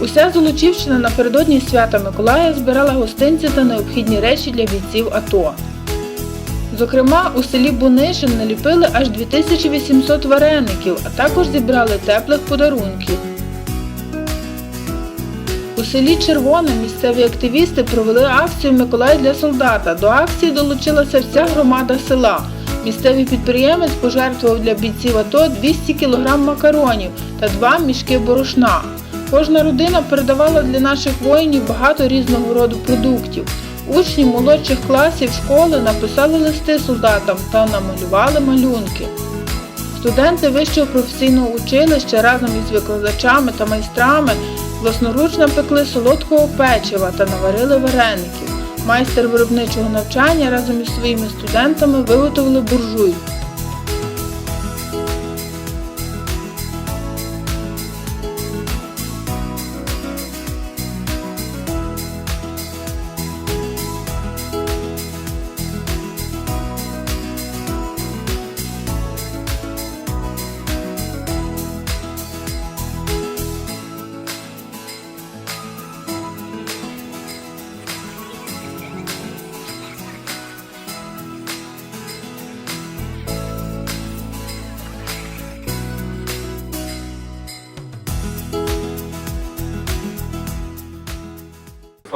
Уся Золочівщина напередодні свята Миколая збирала гостинці та необхідні речі для бійців АТО. Зокрема, у селі Бунишин наліпили аж 2800 вареників, а також зібрали теплих подарунків. У селі Червоне місцеві активісти провели акцію Миколай для солдата. До акції долучилася вся громада села. Місцевий підприємець пожертвував для бійців АТО 200 кг макаронів та 2 мішки борошна. Кожна родина передавала для наших воїнів багато різного роду продуктів. Учні молодших класів школи написали листи солдатам та намалювали малюнки. Студенти вищого професійного училища разом із викладачами та майстрами власноручно пекли солодкого печива та наварили вареників. Майстер виробничого навчання разом із своїми студентами виготовили буржуйку.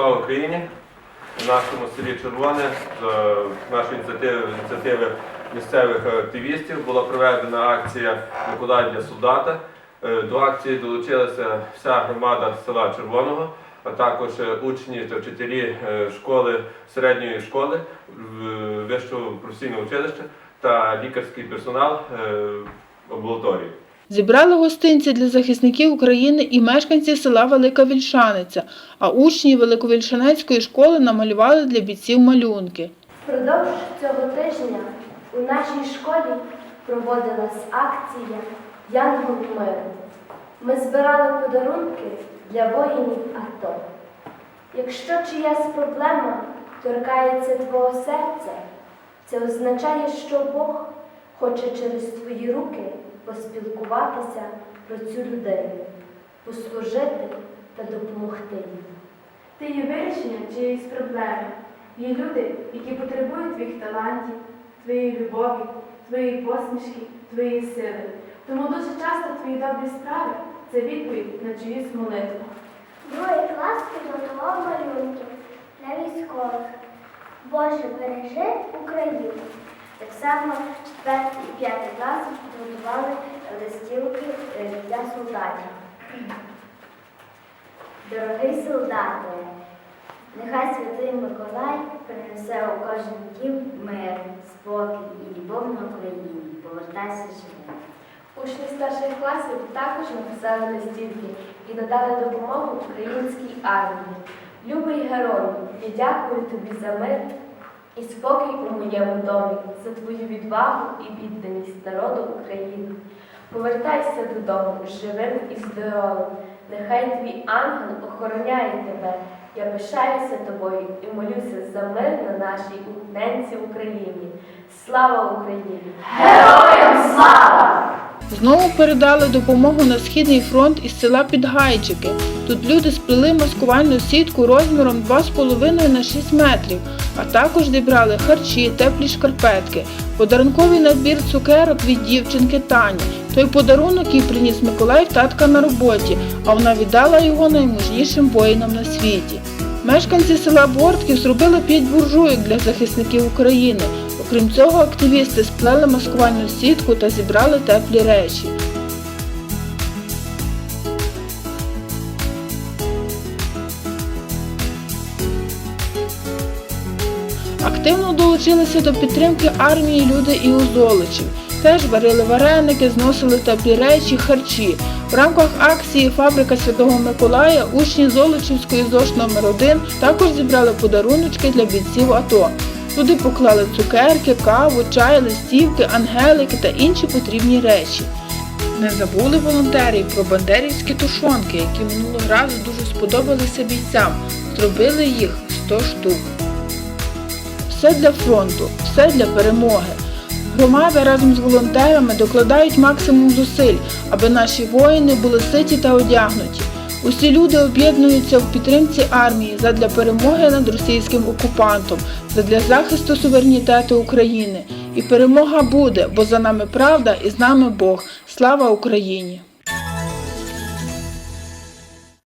Слава Україні! В нашому селі Червоне з нашої ініціативи, ініціативи місцевих активістів була проведена акція Миколай для солдата. Е, До акції долучилася вся громада села Червоного, а також е, учні та вчителі е, школи середньої школи вищого професійного училища та лікарський персонал е, амбулаторії. Зібрали гостинці для захисників України і мешканці села Велика Вільшаниця, а учні Великовільшанецької школи намалювали для бійців малюнки. Впродовж цього тижня у нашій школі проводилась акція Янгол миру. Ми збирали подарунки для воїнів АТО. Якщо чиясь проблема торкається твого серця, це означає, що Бог хоче через твої руки поспілкуватися про цю людину, послужити та допомогти їй. Ти є вирішення чиєїсь проблеми. Є люди, які потребують твоїх талантів, твоєї любові, твоєї посмішки, твоєї сили. Тому дуже часто твої добрі справи це відповідь на чиюсь молитву. Другий клас підготував малюнки для військових. Боже, бережи Україну. Так само четвертий і п'ятий клас підготували листівки е, для солдатів. Дорогий солдате, нехай святий Миколай принесе у кожен дім мир, спокій і любов на Україні. Повертайся живим. Учні старших класів також написали листівки і надали допомогу українській армії. Любий герой, я дякую тобі за мир і спокій у моєму домі, за твою відвагу і відданість народу України. Повертайся додому живим і здоровим. Нехай твій ангел охороняє тебе. Я пишаюся тобою і молюся за мир на нашій ненці Україні. Слава Україні! Героям слава! Знову передали допомогу на східний фронт із села Підгайчики. Тут люди сплели маскувальну сітку розміром 2,5 на 6 метрів, а також зібрали харчі, теплі шкарпетки, подарунковий набір цукерок від дівчинки Тані. Той подарунок їй приніс Миколай в татка на роботі, а вона віддала його найможнішим воїнам на світі. Мешканці села Бортків зробили 5 буржуйок для захисників України. Окрім цього, активісти сплели маскувальну сітку та зібрали теплі речі. Активно долучилися до підтримки армії люди і у Золочів. Теж варили вареники, зносили теплі речі, харчі. В рамках акції Фабрика Святого Миколая учні Золочівської ЗОШ номер 1 також зібрали подаруночки для бійців АТО. Туди поклали цукерки, каву, чай, листівки, ангелики та інші потрібні речі. Не забули волонтери про бандерівські тушонки, які минулого разу дуже сподобалися бійцям. Зробили їх 100 штук. Все для фронту, все для перемоги. Громада разом з волонтерами докладають максимум зусиль, аби наші воїни були ситі та одягнуті. Усі люди об'єднуються в підтримці армії задля перемоги над російським окупантом, задля захисту суверенітету України. І перемога буде, бо за нами правда і з нами Бог. Слава Україні!